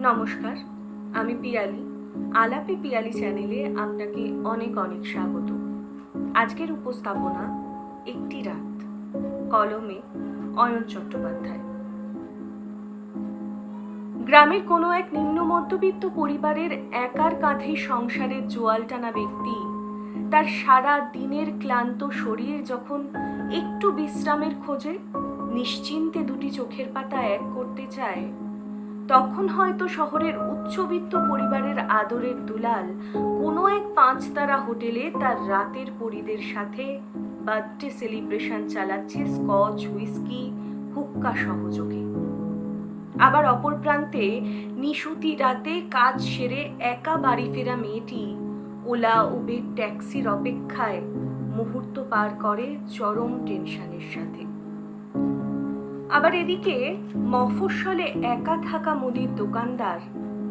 নমস্কার, আমি পিয়ালি। আলাপে পিয়ালি চ্যানেলে আপনাকে অনেক অনেক স্বাগত। আজকের উপস্থাপনা একটি রাত, কলমে অয়ন চট্টোপাধ্যায়। গ্রামের কোনো এক নিম্ন মধ্যবিত্ত পরিবারের একার কাঁধে সংসারের জোয়াল টানা ব্যক্তি তার সারা দিনের ক্লান্ত শরীর যখন একটু বিশ্রামের খোঁজে নিশ্চিন্তে দুটি চোখের পাতা এক করতে চায় তখন হয়তো শহরের উচ্চবিত্ত পরিবারের আদরের দুলাল কোনো এক পাঁচতারা হোটেলে তার রাতের পরিদের সাথে বার্থডে সেলিব্রেশন চালাচ্ছে স্কচ, হুইস্কি, হুক্কা সহযোগে। আবার অপর প্রান্তে নিশুতি রাতে কাজ সেরে একা বাড়ি ফেরা মেয়েটি ওলা উবের ট্যাক্সির অপেক্ষায় মুহূর্ত পার করে চরম টেনশনের সাথে। আবার এদিকে মফস্বলে একা থাকা মুদির দোকানদার,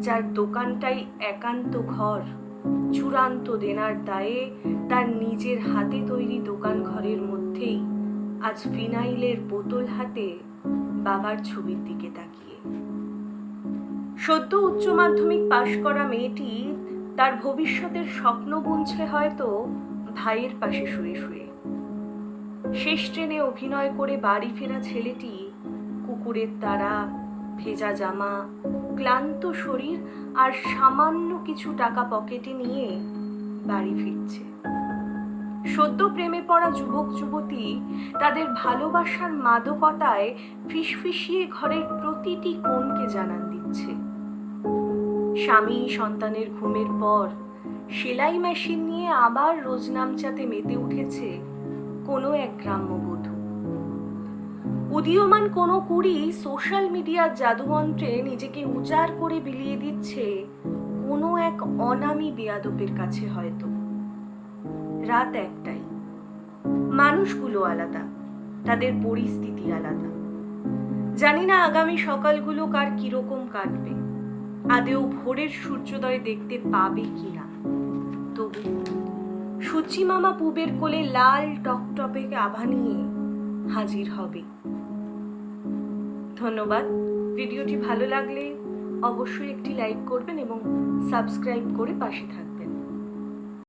যার দোকানটাই একান্ত ঘর, চূড়ান্ত দেনার দায়ে তার নিজের হাতে তৈরি দোকান ঘরের মধ্যেই আজ ফিনাইলের বোতল হাতে বাবার ছবির দিকে তাকিয়ে। সদ্য উচ্চ মাধ্যমিক পাশ করা মেয়েটি তার ভবিষ্যতের স্বপ্ন বুনছে হয়তো ভাইয়ের পাশে শুয়ে শুয়ে। শেষ ট্রেনে অভিনয় করে বাড়ি ফেরা ছেলেটি কুকুরের তারা, ভেজা জামা, ক্লান্ত শরীর আর সামান্য কিছু টাকা পকেটে নিয়ে বাড়ি ফিরছে। সদ্য প্রেমে পড়া যুবক, যুবতী তাদের ভালোবাসার মাদকতায় ফিসফিসিয়ে ঘরের প্রতিটি কোণকে জানান দিচ্ছে। স্বামী সন্তানের ঘুমের পর সেলাই মেশিন নিয়ে আবার রোজ নামচাতে মেতে উঠেছে কোনো এক গ্রাম্যবধূ উদীয়মান কোনো কুড়ি সোশ্যাল মিডিয়ার জাদুমন্ত্রে নিজেকে উজাড় করে বিলিয়ে দিচ্ছে কোনো এক অনামী বেয়াদবের কাছে হয়তো। রাত একটাই। মানুষগুলো আলাদা, তাদের পরিস্থিতি আলাদা। জানি না আগামী সকালগুলো কার কীরকম কাটবে, আদেও ভোরের সূর্যোদয় দেখতে পাবে কিনা। তবু সূচি মামা পুবের কোলে লাল টকটপে আভা নিয়ে হাজির হবে। ধন্যবাদ। ভিডিওটি ভালো লাগলে অবশ্যই একটি লাইক করবেন এবং সাবস্ক্রাইব করে পাশে থাকবেন।